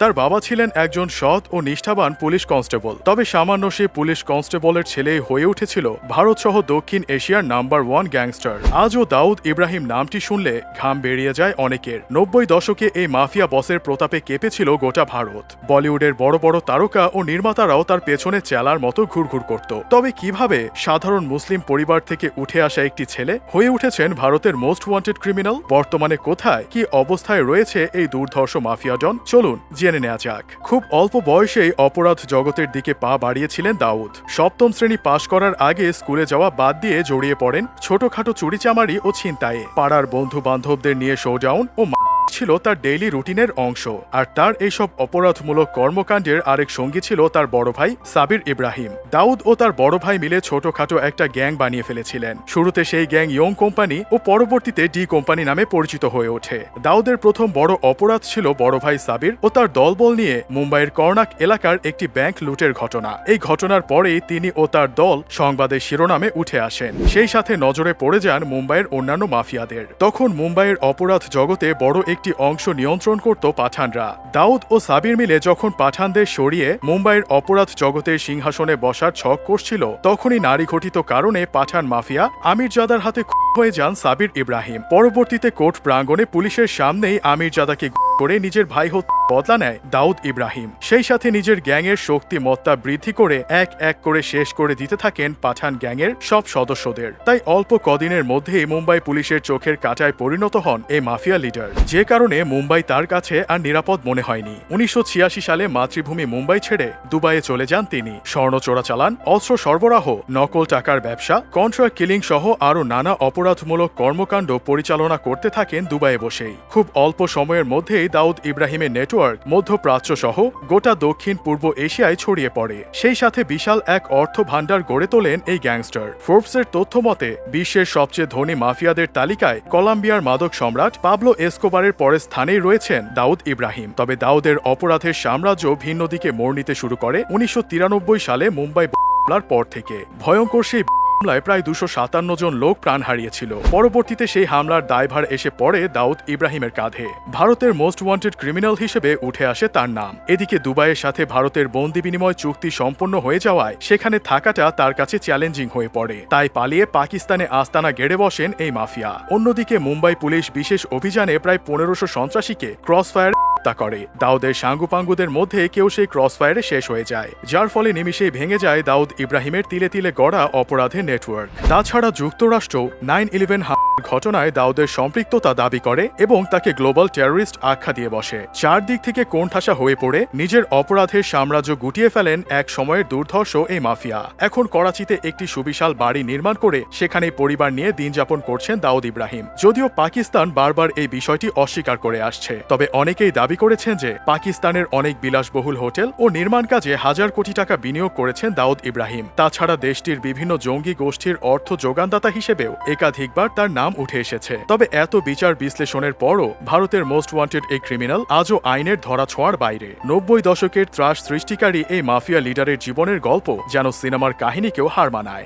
তার বাবা ছিলেন একজন সৎ ও নিষ্ঠাবান পুলিশ কনস্টেবল। তবে সামান্য সে পুলিশ কনস্টেবলের ছেলে হয়ে উঠেছিল ভারত সহ দক্ষিণ এশিয়ার নাম্বার ওয়ান গ্যাংস্টার। আজও দাউদ ইব্রাহিম নামটি শুনলে ঘাম বেরিয়ে যায় অনেকের। নব্বই দশকে এই মাফিয়া বসের প্রতাপে কেঁপেছিল গোটা ভারত। বলিউডের বড় বড় তারকা ও নির্মাতারাও তার পেছনে চেলার মতো ঘুরঘুর করত। তবে কীভাবে সাধারণ মুসলিম পরিবার থেকে উঠে আসা একটি ছেলে হয়ে উঠেছেন ভারতের মোস্ট ওয়ান্টেড ক্রিমিনাল? বর্তমানে কোথায়, কি অবস্থায় রয়েছে এই দুর্ধর্ষ মাফিয়া ডন চলুন জেনে নেওয়া যাক। খুব অল্প বয়সেই অপরাধ জগতের দিকে পা বাড়িয়েছিলেন দাউদ। সপ্তম শ্রেণি পাশ করার আগে স্কুলে যাওয়া বাদ দিয়ে জড়িয়ে পড়েন ছোটখাটো চুরিচামারি ও ছিনতাইয়ে। পাড়ার বন্ধু বান্ধবদের নিয়ে শোডাউন ও ছিল তার ডেইলি রুটিনের অংশ, আর তার এইসব অপরাধমূলক কর্মকাণ্ডের আরেক সঙ্গী ছিল তার বড় ভাই সাবির ইব্রাহিম। দাউদ ও তার বড় ভাই মিলে ছোটখাটো একটা গ্যাং বানিয়ে ফেলেছিলেন। শুরুতে সেই গ্যাং ইয়ং কোম্পানি ও পরবর্তীতে ডি কোম্পানি নামে পরিচিত হয়ে ওঠে। দাউদের প্রথম বড় অপরাধ ছিল বড় ভাই সাবির ও তার দলবল নিয়ে মুম্বাইয়ের কর্ণাক এলাকার একটি ব্যাংক লুটের ঘটনা। এই ঘটনার পরেই তিনি ও তার দল সংবাদের শিরোনামে উঠে আসেন। সেই সাথে নজরে পড়ে যান মুম্বাইয়ের অন্যান্য মাফিয়াদের। তখন মুম্বাইয়ের অপরাধ জগতে বড় একটি অংশ নিয়ন্ত্রণ করত পাঠানরা। দাউদ ও সাবির মিলে যখন পাঠানদের সরিয়ে মুম্বাইয়ের অপরাধ জগতের সিংহাসনে বসার ছক করছিল, তখনই নারী ঘটিত কারণে পাঠান মাফিয়া আমির জাদার হাতে হয়ে যান সাবির ইব্রাহিম। পরবর্তীতে কোর্ট প্রাঙ্গণে পুলিশের সামনেই আমিরজাদাকে করে নিজের ভাই হত্যা বদলা নেয় দাউদ ইব্রাহিম। সেই সাথে নিজের গ্যাংয়ের শক্তি মত্তা বৃদ্ধি করে এক এক করে শেষ করে দিতে থাকেন পাঠান গ্যাংয়ের সব সদস্যদের। তাই অল্প কদিনের মধ্যেই মুম্বাই পুলিশের চোখের কাটায় পরিণত হন এই মাফিয়া লিডার। যে কারণে মুম্বাই তার কাছে আর নিরাপদ মনে হয়নি। উনিশশো ছিয়াশি সালে মাতৃভূমি মুম্বাই ছেড়ে দুবাইয়ে চলে যান তিনি। স্বর্ণ চোরাচালান, অস্ত্র সরবরাহ, নকল টাকার ব্যবসা কন্ট্রা কিলিং সহ আরও নানা অপরাধমূলক কর্মকাণ্ড পরিচালনা করতে থাকেন দুবাইয়ে বসেই। খুব অল্প সময়ের মধ্যেই দাউদ ইব্রাহিমের নেটওয়ার্ক মধ্যপ্রাচ্য সহ গোটা দক্ষিণ পূর্ব এশিয়ায় ছড়িয়ে পড়ে। সেই সাথে বিশাল এক অর্থ ভাণ্ডার গড়ে তোলেন এই গ্যাংস্টার। ফোর্বসের তথ্য মতে বিশ্বের সবচেয়ে ধনী মাফিয়াদের তালিকায় কলাম্বিয়ার মাদক সম্রাট পাবলো এসকোবারের পরের স্থানেই রয়েছেন দাউদ ইব্রাহিম। তবে দাউদের অপরাধের সাম্রাজ্য ভিন্ন দিকে মোড় নিতে শুরু করে উনিশশো তিরানব্বই সালে মুম্বাই পর থেকে। ভয়ঙ্কর সেই হামলায় প্রায় দুশো সাতান্ন জন লোক প্রাণ হারিয়েছিল। পরবর্তীতে সেই হামলার দায়ভার এসে পড়ে দাউদ ইব্রাহিমের কাঁধে। ভারতের মোস্ট ওয়ান্টেড ক্রিমিনাল হিসেবে উঠে আসে তার নাম। এদিকে দুবাইয়ের সাথে ভারতের বন্দি বিনিময় চুক্তি সম্পন্ন হয়ে যাওয়ায় সেখানে থাকাটা তার কাছে চ্যালেঞ্জিং হয়ে পড়ে। তাই পালিয়ে পাকিস্তানে আস্তানা গেড়ে বসেন এই মাফিয়া। অন্যদিকে মুম্বাই পুলিশ বিশেষ অভিযানে প্রায় পনেরোশো সন্ত্রাসীকে ক্রস ফায়ার হত্যা করে। দাউদের সাঙ্গুপাঙ্গুদের মধ্যে কেউ সেই ক্রস ফায়ারে শেষ হয়ে যায়। যার ফলে নিমিশেই ভেঙে যায় দাউদ ইব্রাহিমের তিলে তিলে গড়া অপরাধের নেটওয়ার্ক। তাছাড়া যুক্তরাষ্ট্র নাইন ইলেভেন ঘটনায় দাউদের সম্পৃক্ততা দাবি করে এবং তাকে গ্লোবাল টেররিস্ট আখ্যা দিয়ে বসে। চারদিক থেকে কোণঠাসা হয়ে পড়ে নিজের অপরাধের সাম্রাজ্য গুটিয়ে ফেলেন এক সময়ের দুর্ধর্ষ এই মাফিয়া। এখন করাচিতে একটি সুবিশাল বাড়ি নির্মাণ করে সেখানে পরিবার নিয়ে দিন যাপন করছেন দাউদ ইব্রাহিম। যদিও পাকিস্তান বারবার এই বিষয়টি অস্বীকার করে আসছে। তবে অনেকেই দাবি করেছেন যে পাকিস্তানের অনেক বিলাসবহুল হোটেল ও নির্মাণ কাজে হাজার কোটি টাকা বিনিয়োগ করেছেন দাউদ ইব্রাহিম। তাছাড়া দেশটির বিভিন্ন জঙ্গি গোষ্ঠীর অর্থ যোগানদাতা হিসেবেও একাধিকবার তার নাম উঠে এসেছে। তবে এত বিচার বিশ্লেষণের পরও ভারতের মোস্ট ওয়ান্টেড এই ক্রিমিনাল আজও আইনের ধরা ছোঁয়ার বাইরে। নব্বই দশকের ত্রাস সৃষ্টিকারী এই মাফিয়া লিডারের জীবনের গল্প যেন সিনেমার কাহিনীকেও হার মানায়।